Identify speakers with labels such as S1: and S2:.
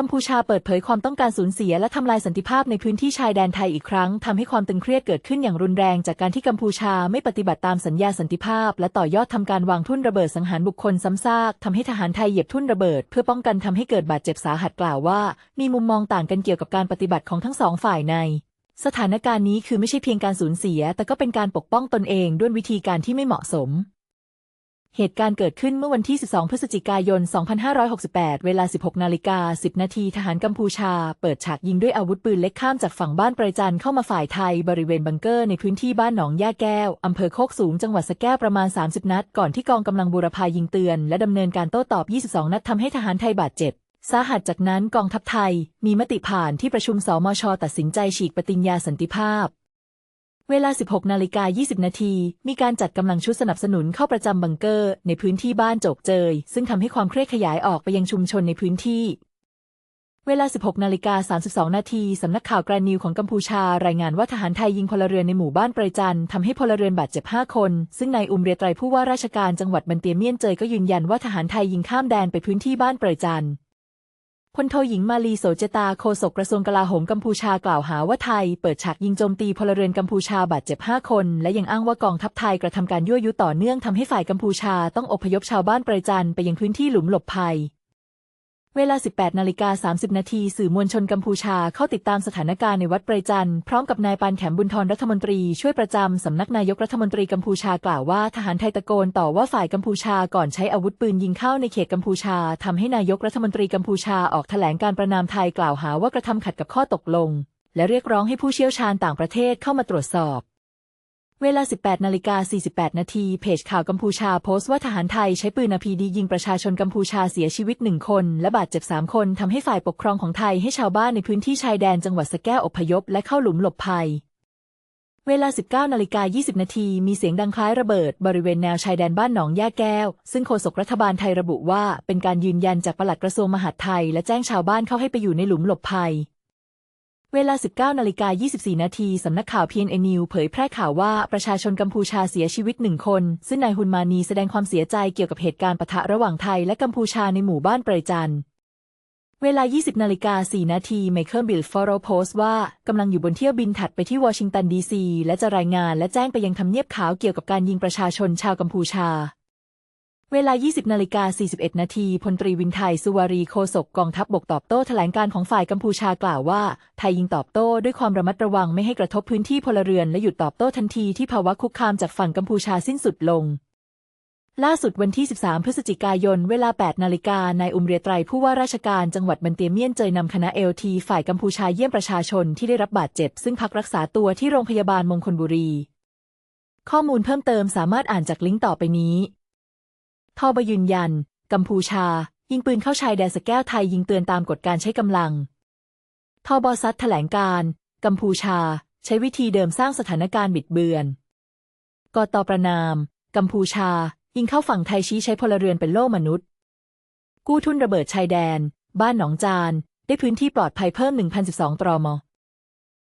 S1: กัมพูชาเปิดเผยความต้องการสูญเสียและทำลายสันติภาพในพื้นที่ชายแดนไทยอีกครั้งทำให้ความตึงเครียดเกิดขึ้นอย่างรุนแรงจากการที่กัมพูชาไม่ปฏิบัติตามสัญญาสันติภาพ และต่อยอดทำการวางทุ่นระเบิดสังหารบุคคลซ้ำซากทำให้ทหารไทยเหยียบทุ่นระเบิด เพื่อป้องกันทำให้เกิดบาดเจ็บสาหัสกล่าวว่า มีมุมมองต่างกันเกี่ยวกับการปฏิบัติของทั้งสองฝ่ายใน สถานการณ์นี้คือไม่ใช่เพียงการสูญเสีย แต่ก็เป็นการปกป้องตนเองด้วยวิธีการที่ไม่เหมาะสม เหตุการณ์เกิดขึ้นเมื่อวันที่ 12 พฤศจิกายน 2568 เวลา 16 นาฬิกา 10 นาที ทหารกัมพูชา เปิดฉากยิงด้วยอาวุธปืนเล็กข้ามจากฝั่งบ้านประจันเข้ามาฝ่ายไทย บริเวณบังเกอร์ในพื้นที่บ้านหนองย่าแก้ว อำเภอโคกสูง จังหวัดสะแก้วประมาณ 30 นัด ก่อนที่กองกำลังบูรพายิงเตือน และดำเนินการโต้ตอบ 22 นัดทำให้ทหารไทยบาดเจ็บสาหัสจากนั้นกองทัพไทย มีมติผ่านที่ประชุมสมช ตัดสินใจฉีกปฏิญญาสันติภาพ เวลา 16 นาฬิกา 20 นาที มีการจัดกำลังชุดสนับสนุนเข้าประจำบังเกอร์ ในพื้นที่บ้านโจกเจย ซึ่งทำให้ความเครียดขยายออกไปยังชุมชนในพื้นที่ เวลา 16 นาฬิกา 32 นาที สำนักข่าวแกรนนิวของกัมพูชา รายงานว่าทหารไทยยิงพลเรือนในหมู่บ้านไพรจันทำให้พลเรือนบาดเจ็บ 5 คน ซึ่งนายอุมเรียไตรผู้ว่าราชการจังหวัดบันเตียเมียนเจยก็ยืนยันว่าทหารไทยยิงข้ามแดนไปพื้นที่บ้านไพรจันท พลโทหญิงมาลีโสเจตาโฆษกกระทรวงกลาโหมกัมพูชากล่าวหาว่าไทย เปิดฉากยิงโจมตีพลเรือนกัมพูชาบาดเจ็บ 5 คน และยังอ้างว่ากองทัพไทยกระทำการยั่วยุต่อเนื่องทำให้ฝ่ายกัมพูชาต้องอพยพชาวบ้านประจันไปยังพื้นที่หลุมหลบภัย เวลา 18นาฬิกา30 นาทีสื่อมวลชนกัมพูชาเข้าติดตามสถานการณ์ในวัดไพรจันทร์พร้อมกับนายปานแขมบุญทรรัฐมนตรีช่วยประจำสำนักนายกรัฐมนตรีกัมพูชากล่าวว่าทหารไทยตะโกนต่อว่าฝ่ายกัมพูชาก่อนใช้อาวุธปืนยิงเข้าในเขตกัมพูชาทำให้นายกรัฐมนตรีกัมพูชาออกแถลงการประนามไทยกล่าวหาว่ากระทำขัดกับข้อตกลง และเรียกร้องให้ผู้เชี่ยวชาญต่างประเทศเข้ามาตรวจสอบ เวลา 18 นาฬิกา 48 นาที เพจข่าวกัมพูชาโพสต์ว่าทหารไทยใช้ปืนอพีดียิงประชาชนกัมพูชาเสียชีวิตหนึ่งคน และบาดเจ็บ 3 คนทำให้ฝ่ายปกครองของไทยให้ชาวบ้านในพื้นที่ชายแดนจังหวัดสแก้วอพยพและเข้าหลุมหลบภัย เวลา 19 นาฬิกา 20 นาทีมีเสียงดังคล้ายระเบิด บริเวณแนวชายแดนบ้านหนองย่าแก้ว ซึ่งโฆษกรัฐบาลไทยระบุว่า เป็นการยืนยันจากปลัดกระทรวงมหาดไทย และแจ้งชาวบ้านเข้าให้ไปอยู่ในหลุมหลบภัย เวลา 19นาฬิกา24 นาทีสำนักข่าว PNN News เผยแพร่ข่าวว่าประชาชนกัมพูชาเสียชีวิตหนึ่งคน ซึ่งนายฮุนมานีแสดงความเสียใจเกี่ยวกับเหตุการณ์ปะทะระหว่างไทยและกัมพูชาในหมู่บ้านเปรยจันเวลา 20 นาฬิกา 4 นาทีไมเคิลบิลฟอโรโพสว่ากำลังอยู่บนเที่ยวบินถัดไปที่วอชิงตันดีซีและจะรายงานและแจ้งไปยังทำเนียบขาวเกี่ยวกับการยิงประชาชนชาวกัมพูชา เวลา 20 นาฬิกา 41 นาที พลตรีวินไทย สุวารีโฆษกกองทัพบบกตอบโต้แถลงการของฝ่ายกัมพูชากล่าวว่า ไทยยิงตอบโต้ด้วยความระมัดระวังไม่ให้กระทบพื้นที่พลเรือนและหยุดตอบโต้ทันทีที่ภาวะคุกคามจากฝั่งกัมพูชาสิ้นสุดลง ล่าสุดวันที่ 13 พฤศจิกายน เวลา 8 นาฬิกานายอุมเรียไตรผู้ว่าราชการจังหวัดบันเตียเมียนเจยนำคณะเอลทีฝ่ายกัมพูชาเยี่ยมประชาชนที่ได้รับบาดเจ็บ ซึ่งพักรักษาตัวที่โรงพยาบาลมงคลบุรี ข้อมูลเพิ่มเติมสามารถอ่านจากลิงก์ต่อไปนี้ ทบยืนยัน กัมพูชา ยิงปืนเข้าชายแดนสแก้วไทยยิงเตือนตามกฎการใช้กำลัง ทบซัดแถลงการ กัมพูชา ใช้วิธีเดิมสร้างสถานการณ์บิดเบือน กตประนาม กัมพูชา ยิงเข้าฝั่งไทยชี้ใช้พลเรือนเป็นโล่มนุษย์ กู้ทุนระเบิดชายแดน บ้านหนองจาน ได้พื้นที่ปลอดภัยเพิ่ม 1,012 ตรม